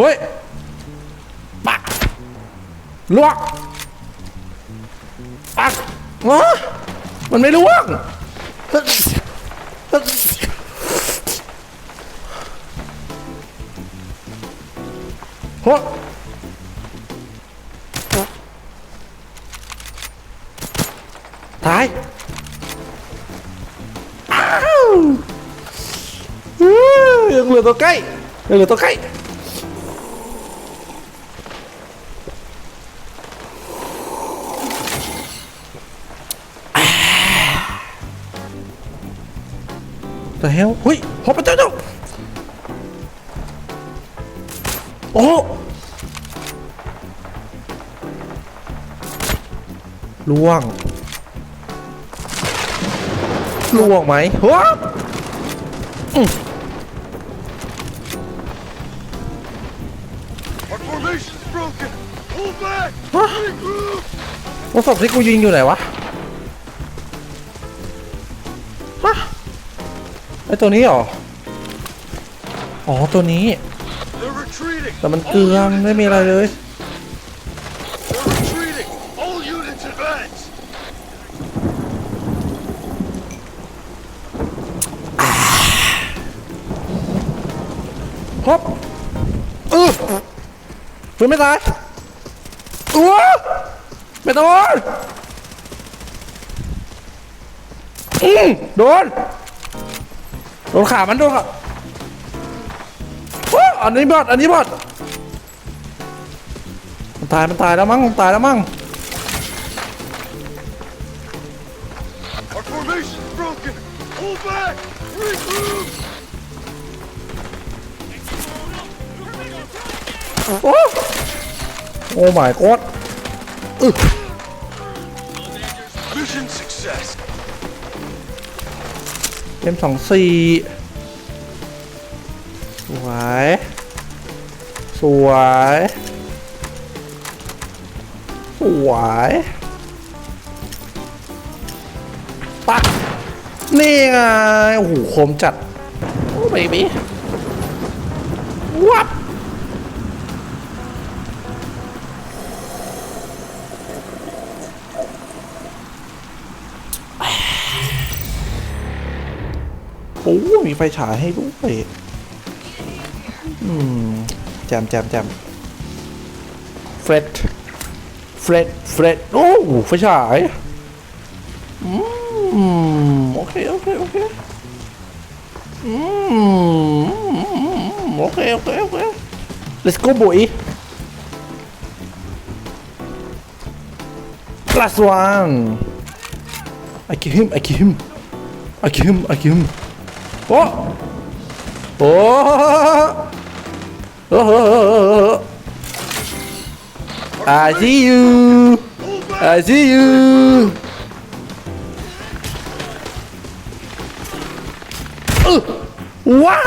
เฮ้ยปักลวกปักวะมันไม่ลวกโฮ้ตายอ้าวยังเหลือตัวใกล้ยังเหลือตัวใกล้ The hell เฮ้ยหอบไปเจ้าเจ้าโอ้ล่วงล่วงไหมว้า Our formation's broken! Pull back! ว่าศพที่กูยิงอยู่ไหนวะ ไอตัวนี้เหรอ อ๋อตัวนี้ แต่มันเกลืองไม่มีอะไรเลย They're retreating! All units advance! ฮอปเออเพื่อนไม่ตายอ้วไม่โดนอืมโดน โดนขามันโดนขาโอ้อันนี้บอดอันนี้บอดมันตายมันตายแล้วมั้งมันตายแล้วมั้ง Our formation's broken! Pull back! Regroup! โอ้โอ้ my god อึ เอ็มสองสี่สวย สวย สวยปักนี่ไง โอ้โห คมจัด โอ้เบบี้วับ มีไฟฉายให้ด้วยอืมแจมแจมแจมเฟรดเฟรดเฟรดโอ้ไฟฉายอืมโอเคโอเคโอเคอืมโอเคโอเคโอเค let's go boy last one I kill him I kill him I kill him I kill him โอ้โอ้โอ้ I see you Pull back! I see you เออว้า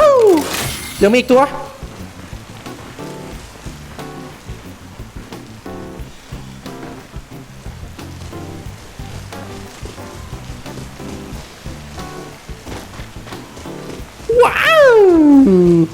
วยังมีอี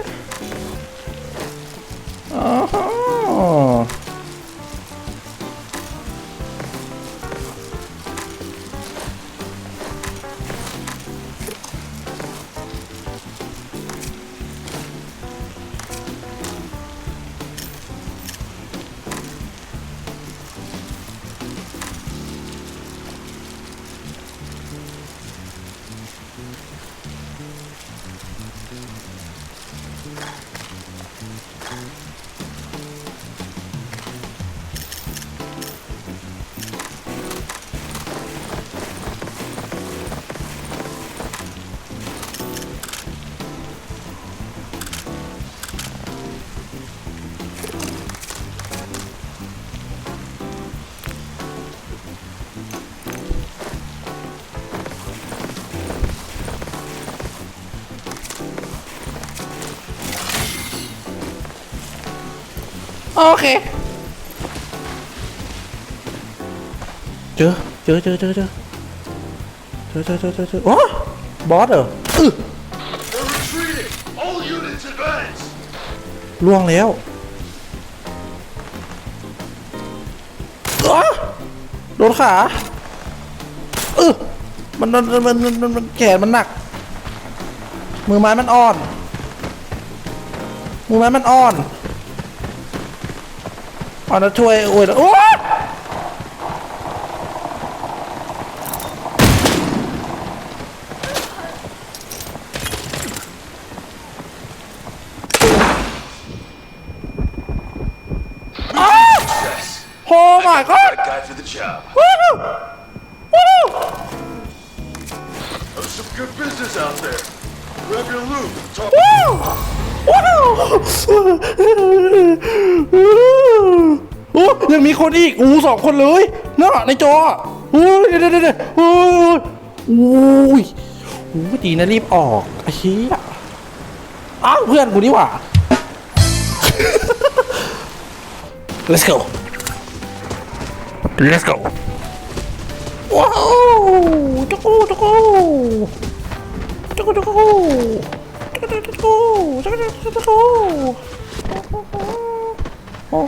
โอเค เจอเจอเจอเจอเจอเจอเจอเจอเจอเจอโอ้บอสเหรออื้อ They're retreating! All units advance! ล่วงแล้วอ๊ะโดนขาเออมันมันมันมันมันมันแขนมันหนัก มือไม้มันอ่อน มือไม้มันอ่อน อ่อนแล้วช่วยโอ้ยโอ้ยโอ้ my god That guy for the job. วู้วู้ There's some good business out there. Grab your loot. Talk. ว้าวโอ้ ยังมีคนอีกอู้สองคนเลยเน่ะในจออะโอ้เดี๋ยวเดี๋ยวเดี๋ยวโอ้ยโอ้ยโอ้ดีนะรีบออกไอ้เหี้ยอ้าวเพื่อนกูนี่หว่า let's go let's go ว้าวจักรูจักรูจักรูจักรูจักรูจักรูจัก Ờ.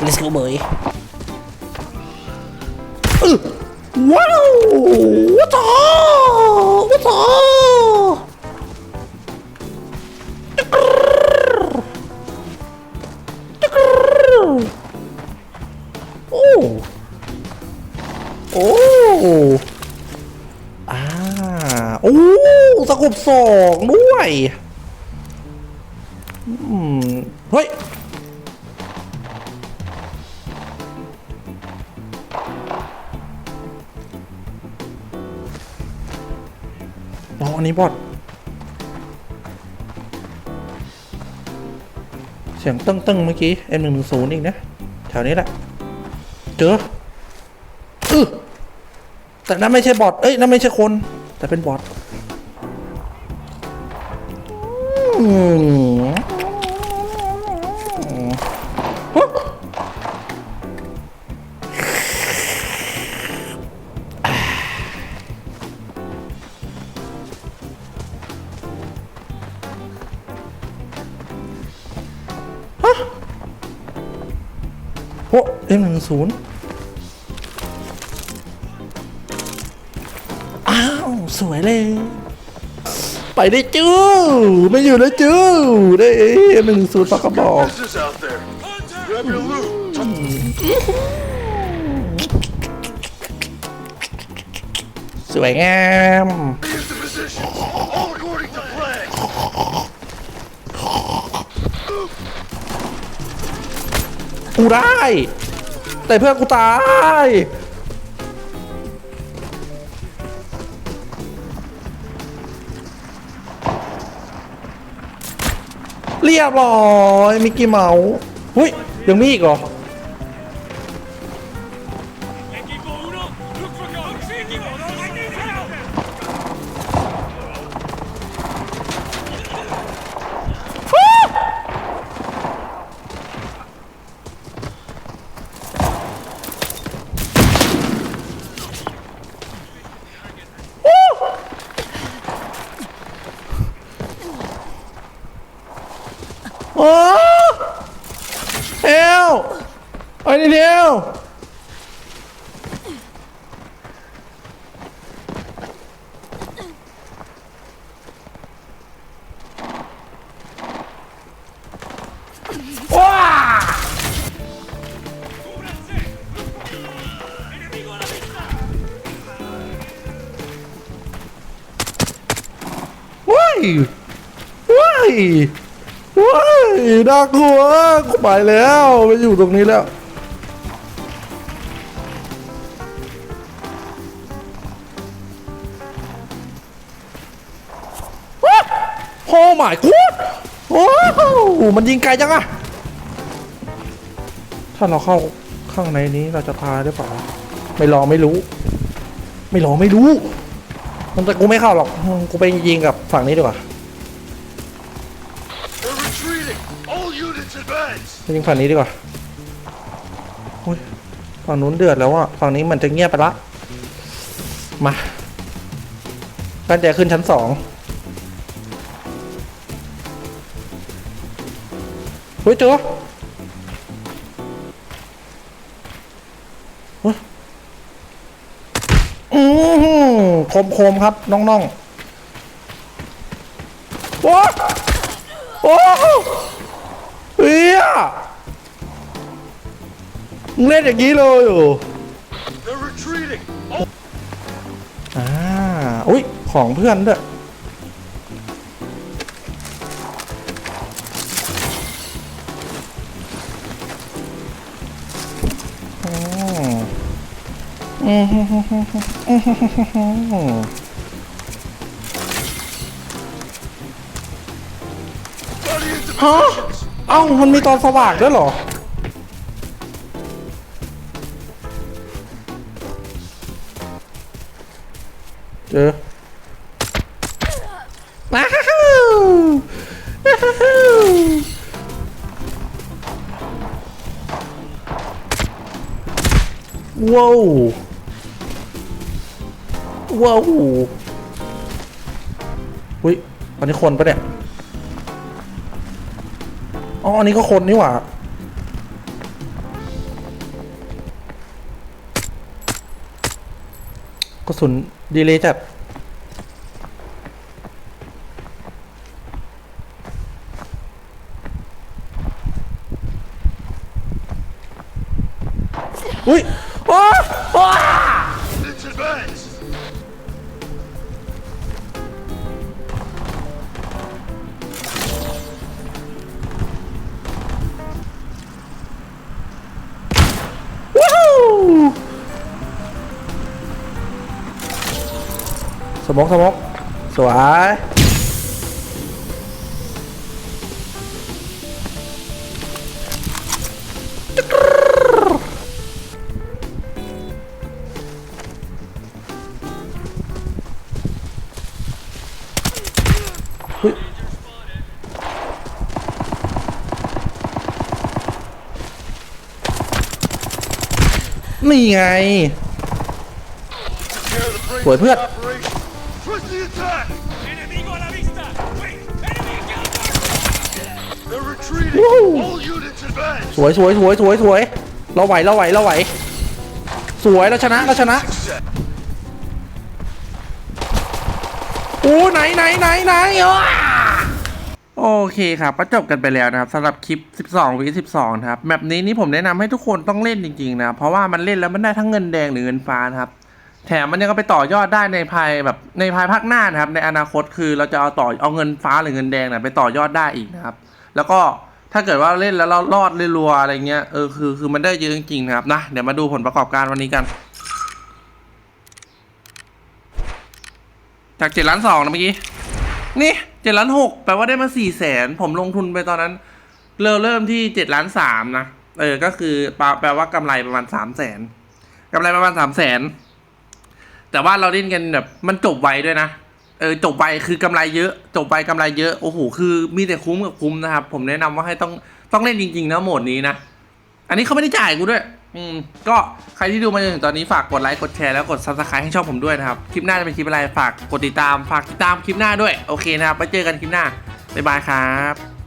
Let's go boy. Wow! What's What? What's up? องด้ยอืมเฮ้ยลองอันนี้บอดเสียงตึ้งตึ้งเมื่อกี้ M 1 1 0 อีกนะ แถวนี้แหละ เจออือแต่นั่นไม่ใช่บอทเอ้ย นั่นไม่ใช่คน แต่เป็นบอท เอ็มหนึ่งศูนย์อ้าว สวยเลย ไปได้จื้อไม่อยู่แล้วจื้อได้เอ็มหนึ่งศูนย์ปากกระบอก Business out there. Grab your loot. Talk. สวยงาม Here's the position. All according to plan. กูได้ แต่เพื่อนกูตายเรียบร้อยมิกกี้เมาส์หุ้ยยังมีอีกเหรอ help! I need help! Why? Why? Why? ยน่ากลัวกูไปแล้วไปอยู่ตรงนี้แล้วว้าโอ้หมายกูโอ้โหมันยิงไกลจังอะถ้าเราเข้าข้างในนี้เราจะตายหรือเปล่าไม่ลอไม่รู้ ไม่ลอไม่รู้มันแต่กูไม่เข้าหรอกกูไปยิงกับฝั่งนี้ดีกว่า ไปยิงฝั่งนี้ดีกว่าอุ๊ยฝั่งนู้นเดือดแล้วอะฝั่งนี้มันจะเงียบไปละ มาตั้งใจขึ้นชั้นสองเฮ้ยเจอเฮ้ยอือหือคมคมๆครับ น้องๆโอ้ โอ้เฮียมึงเล่นอย่างนี้เลยเหรอ They're retreating. All อ่าอุ้ยของเพื่อนด้วยอืม ฮะเอ้ามันมีตอนสว่างด้วยเหรอ เจอว้าวว้าวว้าวว้าวอุ้ยอันนี้คนปะเนี่ย อ๋ออันนี้ก็คนนี่หว่ากระสุนดีเลยจัด อุ้ย โอ้าอ้ กสมกสวยนี่ไงสวยเพื่อน สวยสวยสวยสวยสวย เราไหวเราไหวเราไหว สวยเราชนะเราชนะโอ้ไหนไหนไหนไหนอะโอเคครับก็จบกันไปแล้วนะครับสำหรับคลิป 12วิ12นะครับแบบนี้นี่ผมแนะนำให้ทุกคนต้องเล่นจริงๆนะเพราะว่ามันเล่นแล้วมันได้ทั้งเงินแดงหรือเงินฟ้านะครับแถมมันยังก็ไปต่อยอดได้ในภายแบบในภายภาคหน้านะครับในอนาคตคือเราจะเอาต่อเอาเงินฟ้าหรือเงินแดงนะไปต่อยอดได้อีกนะครับ แล้วก็ถ้าเกิดว่าเล่นแล้วเรารอดรัวอะไรเงี้ยเออคือคือมันได้เยอะจริงๆนะครับนะเดี๋ยวมาดูผลประกอบการวันนี้กัน จากเจ็ดล้านสองนะเมื่อกี้นี่เจ็ดล้านหกแปลว่าได้มาสี่แสนผมลงทุนไปตอนนั้น เริ่มเริ่มที่เจ็ดล้านสามนะเออก็คือแปลแปลว่ากำไรประมาณสามแสนกำไรประมาณสามแสนแต่ว่าเราเล่นกันแบบมันจบไวด้วยนะ เออจบไปคือกำไรเยอะ จบไปกำไรเยอะโอ้โหคือมีแต่คุ้มกับคุ้มนะครับ ผมแนะนำว่าให้ต้องต้องเล่นจริงๆนะโหมดนี้นะ อันนี้เขาไม่ได้จ่ายกูด้วย อืมก็ใครที่ดูมาจนถึงตอนนี้ฝากกดไลค์กดแชร์แล้วกดซับสไครต์ให้ช่องผมด้วยนะครับ คลิปหน้าจะเป็นคลิปอะไรฝากกดติดตาม ฝากติดตามคลิปหน้าด้วยโอเคนะครับไปเจอกันคลิปหน้าบ๊ายบายครับ